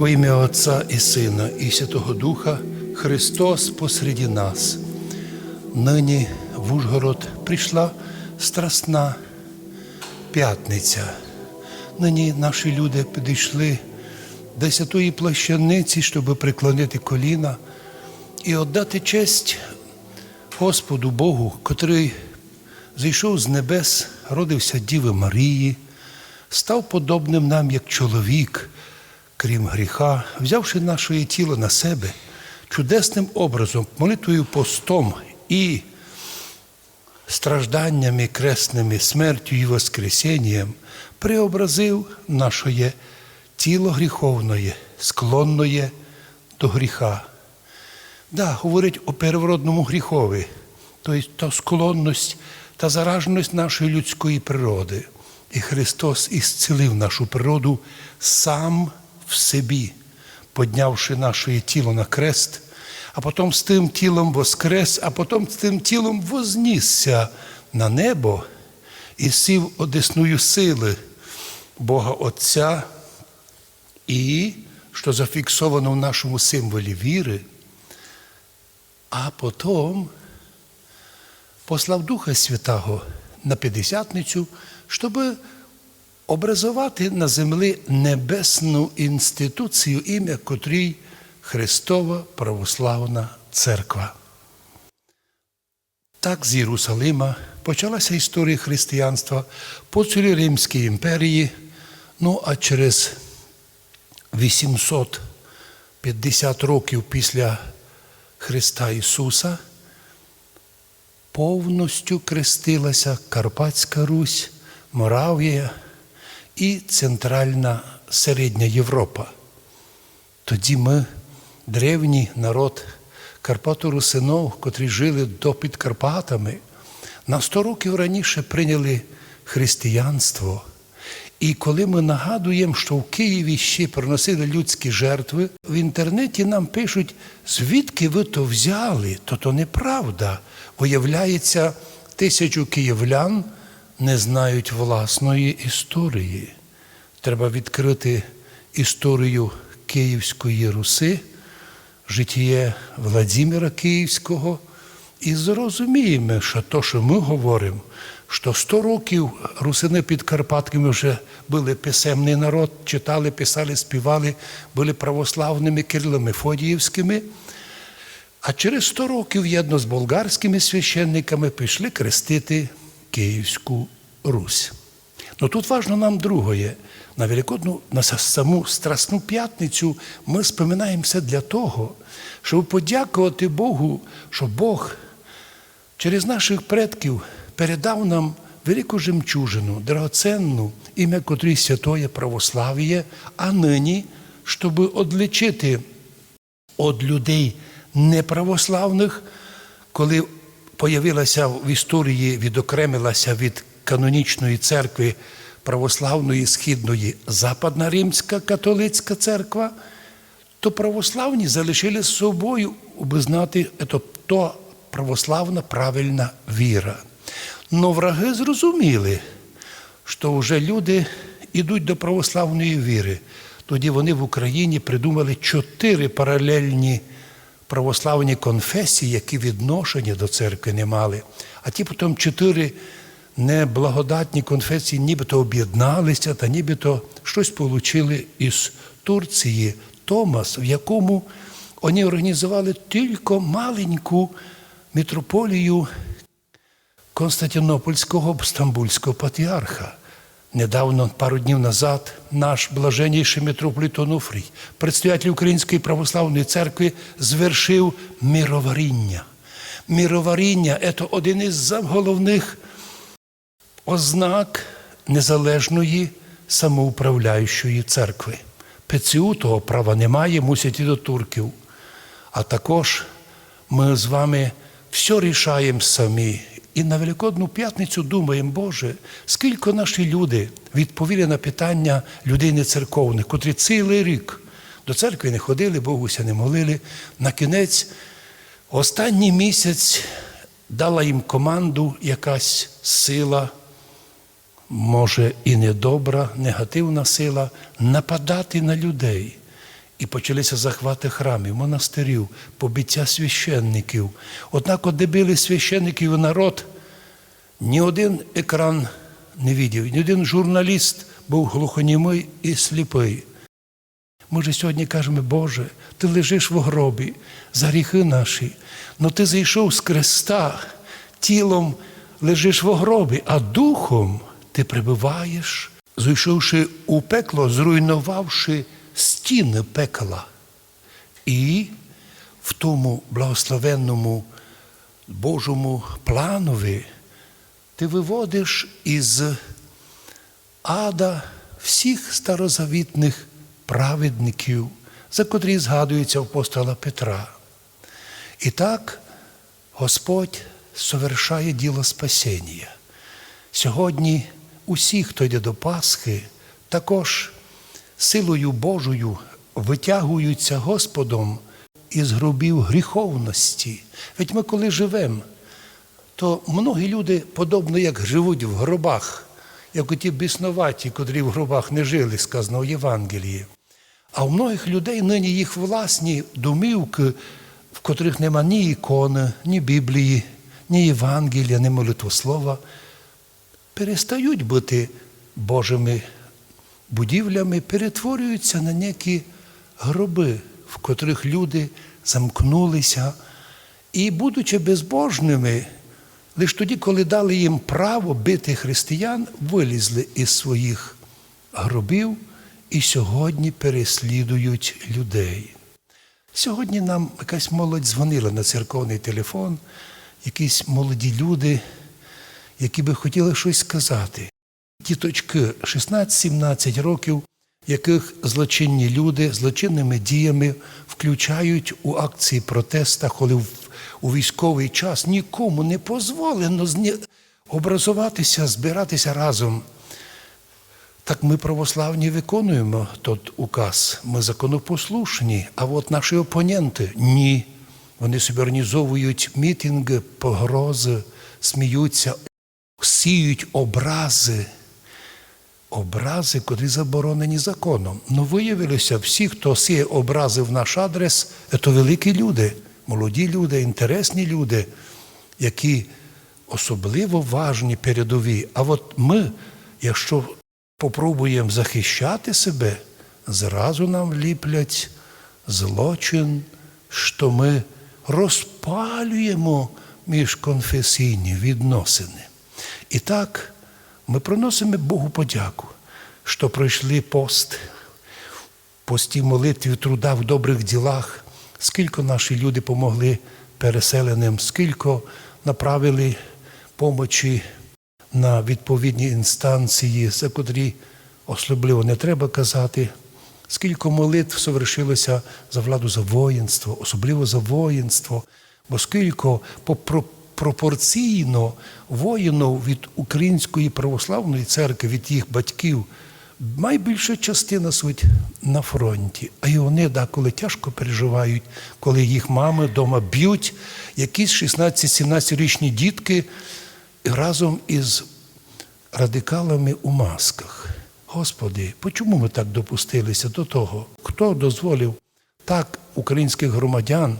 Во ім'я Отця і Сина, і Святого Духа Христос посереді нас. Нині в Ужгород прийшла страсна п'ятниця. Нині наші люди підійшли до святої плащаниці, щоб приклонити коліна і віддати честь Господу Богу, котрий зійшов з небес, родився Діви Марії, став подобним нам як чоловік, крім гріха, взявши наше тіло на себе чудесним образом, молитвою постом і стражданнями кресними, смертю і Воскресінням, преобразив наше тіло гріховне, склонне до гріха. Да, говорить о первородному гріхові, тобто склонність та зараженість нашої людської природи. І Христос ісцілив нашу природу сам в собі, поднявши наше тіло на крест, а потім з тим тілом воскрес, а потім з тим тілом вознісся на небо і сів одесную сили Бога Отця, і, що зафіксовано в нашому символі віри, а потім послав Духа Святого на П'ятдесятницю, щоб образувати на землі небесну інституцію, ім'я котрій Христова Православна Церква. Так з Єрусалима почалася історія християнства по цілій Римській імперії, ну а через 850 років після Христа Ісуса повністю крестилася Карпатська Русь, Моравія і Центральна Середня Європа. Тоді ми, древній народ Карпато-Русинов, котрі жили до під Карпатами, на 100 років раніше прийняли християнство. І коли ми нагадуємо, що в Києві ще приносили людські жертви, в інтернеті нам пишуть, звідки ви то взяли, то то неправда. Виявляється, тисячу київлян не знають власної історії. Треба відкрити історію Київської Руси, життя Владимира Київського, і зрозуміємо, що то, що ми говоримо, що 100 років русини під Карпатками вже були писемний народ, читали, писали, співали, були православними Кирилами Фодіївськими. А через 100 років єдно з болгарськими священниками пішли крестити Київську Русь. Ну тут важно нам другое. На Великодну, на саму Страсну п'ятницю ми споминаємося для того, щоб подякувати Богу, що Бог через наших предків передав нам велику жемчужину, драгоценну, ім'я котрій святоє православ'я, а нині, щоб одличити від людей неправославних, коли появилася в історії, відокремилася від канонічної церкви православної східної Западна Римська католицька церква, то православні залишили з собою, аби знати, це то православна правильна віра. Но враги зрозуміли, що вже люди йдуть до православної віри. Тоді вони в Україні придумали чотири паралельні православні конфесії, які відношення до церкви не мали. А ті потім чотири неблагодатні конфесії нібито об'єдналися та нібито щось отримали із Турції, Томас, в якому вони організували тільки маленьку мітрополію Константинопольського Стамбульського патріарха. Недавно, пару днів назад, наш блаженніший митрополит Онуфрій, предстоятель Української православної церкви, звершив мироваріння. Мироваріння це один із головних ознак незалежної самоуправляючої церкви. ПЦУ того права немає, мусять і до турків. А також ми з вами все рішаємо самі. І на Великодну п'ятницю думаємо, Боже, скільки наші люди відповіли на питання людей нецерковних, котрі цілий рік до церкви не ходили, Богуся не молили. На кінець, останній місяць дала їм команду якась сила, може і недобра, негативна сила, нападати на людей. І почалися захвати храмів, монастирів, побиття священників. Однак, де били священників народ, ні один екран не видів, ні один журналіст був глухонімий і сліпий. Ми ж сьогодні кажемо, Боже, ти лежиш в гробі за гріхи наші, но ти зайшов з креста, тілом лежиш в гробі, а духом ти прибуваєш, зайшовши у пекло, зруйнувавши стіни пекла. І в тому благословенному Божому планові ти виводиш із ада всіх старозавітних праведників, за котрі згадується апостола Петра. І так Господь совершає діло спасіння. Сьогодні усі, хто йде до Пасхи, також силою Божою витягуються Господом із гробів гріховності. Ведь ми коли живемо, то многі люди, подобно як живуть в гробах, як оті біснуваті, котрі в гробах не жили, сказано у Євангелії. А у многих людей нині їх власні домівки, в котрих нема ні ікони, ні Біблії, ні Євангелія, ні молитвослова, перестають бути Божими будівлями, перетворюються на некі гроби, в котрих люди замкнулися. І, будучи безбожними, лише тоді, коли дали їм право бити християн, вилізли із своїх гробів і сьогодні переслідують людей. Сьогодні нам якась молодь дзвонила на церковний телефон, якісь молоді люди, які би хотіли щось сказати. Діточки 16-17 років, яких злочинні люди злочинними діями включають у акції протеста, коли в- у військовий час нікому не дозволено образуватися, збиратися разом. Так ми православні виконуємо тот указ. Ми законопослушні, а от наші опоненти ні. Вони собі організовують мітинги, погрози, сміються, сіють образи. Образи, котрі заборонені законом. Ну, виявилося, всі, хто сіє образи в наш адрес, це великі люди, молоді люди, інтересні люди, які особливо важні передові. А от ми, якщо попробуємо захищати себе, зразу нам ліплять злочин, що ми розпалюємо міжконфесійні відносини. І так ми приносимо Богу подяку, що пройшли пост, пості молитві, труда в добрих ділах, скільки наші люди помогли переселеним, скільки направили помочі на відповідні інстанції, за котрі особливо не треба казати. Скільки молитв совершилося за владу за воїнство, особливо за воїнство, бо скільки по- пропорційно воїнів від Української православної церкви, від їх батьків, найбільша частина суть на фронті. А й вони деколи тяжко переживають, коли їх мами вдома б'ють, якісь 16-17-річні дітки разом із радикалами у масках. Господи, чому ми так допустилися до того? Хто дозволив так українських громадян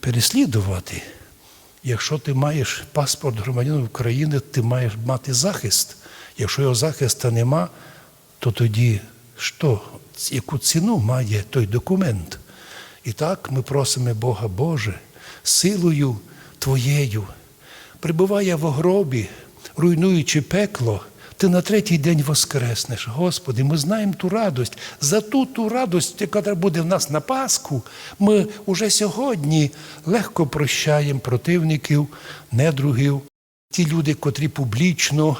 переслідувати? Якщо ти маєш паспорт громадянина України, ти маєш мати захист. Якщо його захисту нема, то тоді що? Яку ціну має той документ? І так ми просимо Бога Боже, силою Твоєю, прибуває в гробі, руйнуючи пекло, ти на третій день воскреснеш. Господи, ми знаємо ту радость. За ту ту радость, яка буде в нас на Пасху, ми уже сьогодні легко прощаємо противників, недругів, ті люди, котрі публічно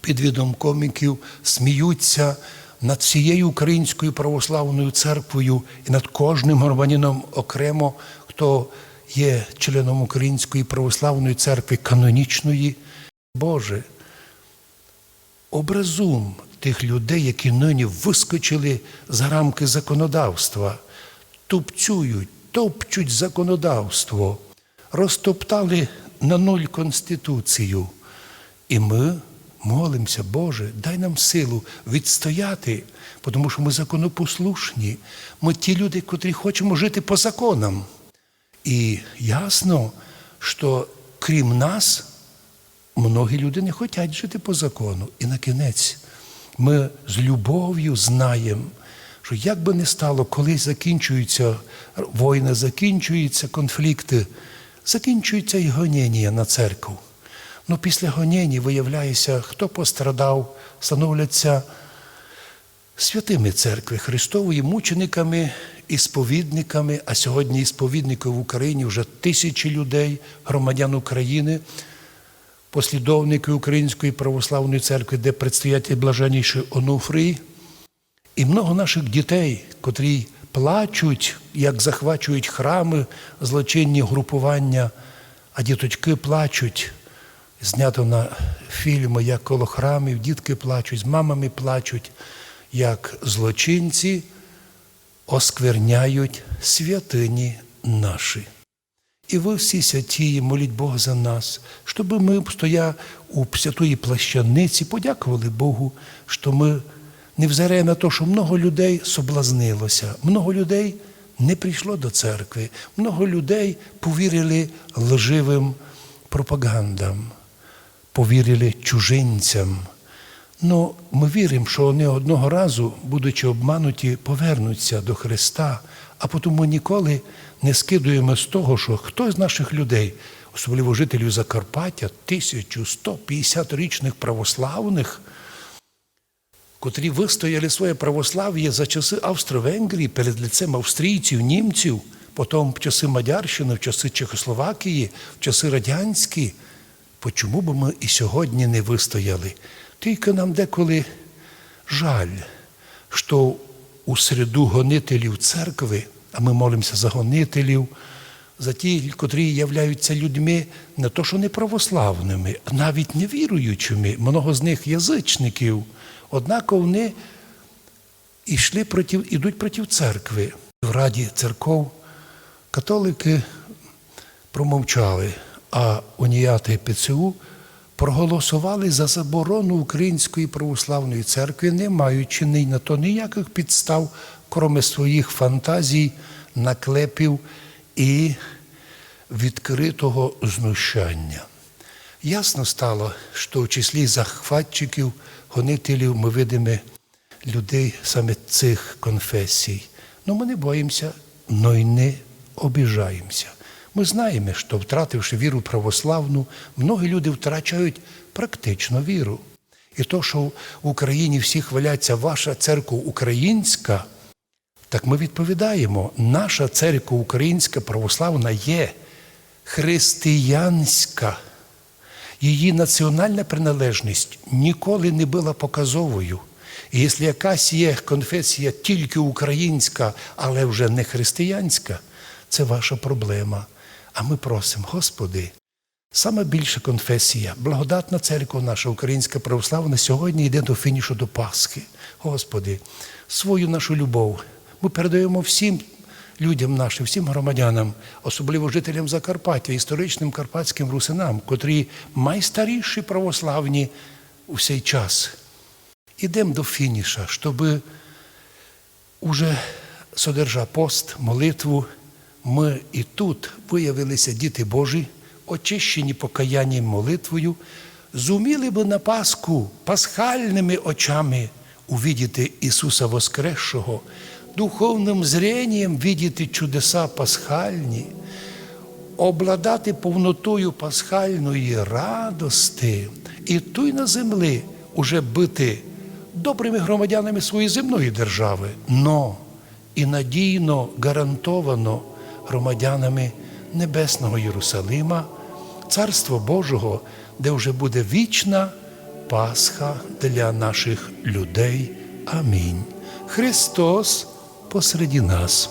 під відом коміків сміються над всією українською православною церквою і над кожним громадянином окремо, хто є членом Української православної церкви канонічної. Боже, образум тих людей, які нині вискочили за рамки законодавства, тупцюють, топчуть законодавство, розтоптали на нуль Конституцію. І ми молимося, Боже, дай нам силу відстояти, тому що ми законопослушні. Ми ті люди, котрі хочемо жити по законам. І ясно, що крім нас, многі люди не хочуть жити по закону. І на кінець ми з любов'ю знаємо, що як би не стало, коли закінчуються війни, закінчуються конфлікти, закінчується і гоніння на церкву. Ну після гоніння виявляється, хто пострадав, становляться святими церкви Христової, мучениками і сповідниками, а сьогодні і сповідників в Україні вже тисячі людей, громадян України, послідовники Української православної церкви, де предстоятель блаженніший Онуфрій, і много наших дітей, котрі плачуть, як захвачують храми, злочинні групування, а діточки плачуть. Знято на фільми, як коло храмів, дітки плачуть, з мамами плачуть, як злочинці оскверняють святині наші. І ви всі святі, моліть Бога за нас, щоб ми, стоя у святої плащаниці, подякували Богу, що ми не взирає на те, що много людей соблазнилося, много людей не прийшло до церкви, много людей повірили лживим пропагандам, повірили чужинцям. Ну, ми віримо, що вони одного разу, будучи обмануті, повернуться до Христа, а тому ніколи не скидуємо з того, що хтось з наших людей, особливо жителів Закарпаття, 1150-річних православних, котрі вистояли своє православ'я за часи Австро-Венгрії перед лицем австрійців, німців, потім в часи Мадярщини, в часи Чехословакії, в часи радянські. Почому б ми і сьогодні не вистояли? Тільки нам деколи жаль, що у середу гонителів церкви, а ми молимося за гонителів, за ті, котрі являються людьми не то, що не православними, а навіть невіруючими, много з них язичників. Однак вони йшли проти, ідуть проти церкви. В Раді церков католики промовчали, а уніяти ПЦУ проголосували за заборону Української православної церкви, не маючи ні на то ніяких підстав, кроме своїх фантазій, наклепів і відкритого знущання. Ясно стало, що в числі захватчиків, гонителів ми видимо людей саме цих конфесій. Ну ми не боїмося, но й не обіжаємося. Ми знаємо, що втративши віру православну, многі люди втрачають практично віру. І то, що в Україні всі хваляться, ваша церква українська, так ми відповідаємо, наша церква українська православна є християнська. Її національна приналежність ніколи не була показовою. І якщо якась є конфесія тільки українська, але вже не християнська, це ваша проблема. А ми просимо, Господи, саме більша конфесія, благодатна церква наша, українська православна, сьогодні йде до фінішу до Пасхи. Господи, свою нашу любов ми передаємо всім людям нашим, всім громадянам, особливо жителям Закарпаття, історичним карпатським русинам, котрі найстаріші православні у цей час. Ідемо до фініша, щоб уже содержа пост, молитву, ми і тут виявилися діти Божі, очищені покаянням молитвою, зуміли би на Пасху пасхальними очами увидіти Ісуса Воскресшого, духовним зренням видіти чудеса пасхальні, обладати повнотою пасхальної радости і туй на землі уже бути добрими громадянами своєї земної держави, но і надійно гарантовано громадянами Небесного Єрусалима, Царства Божого, де вже буде вічна Пасха для наших людей. Амінь. Христос посереді нас.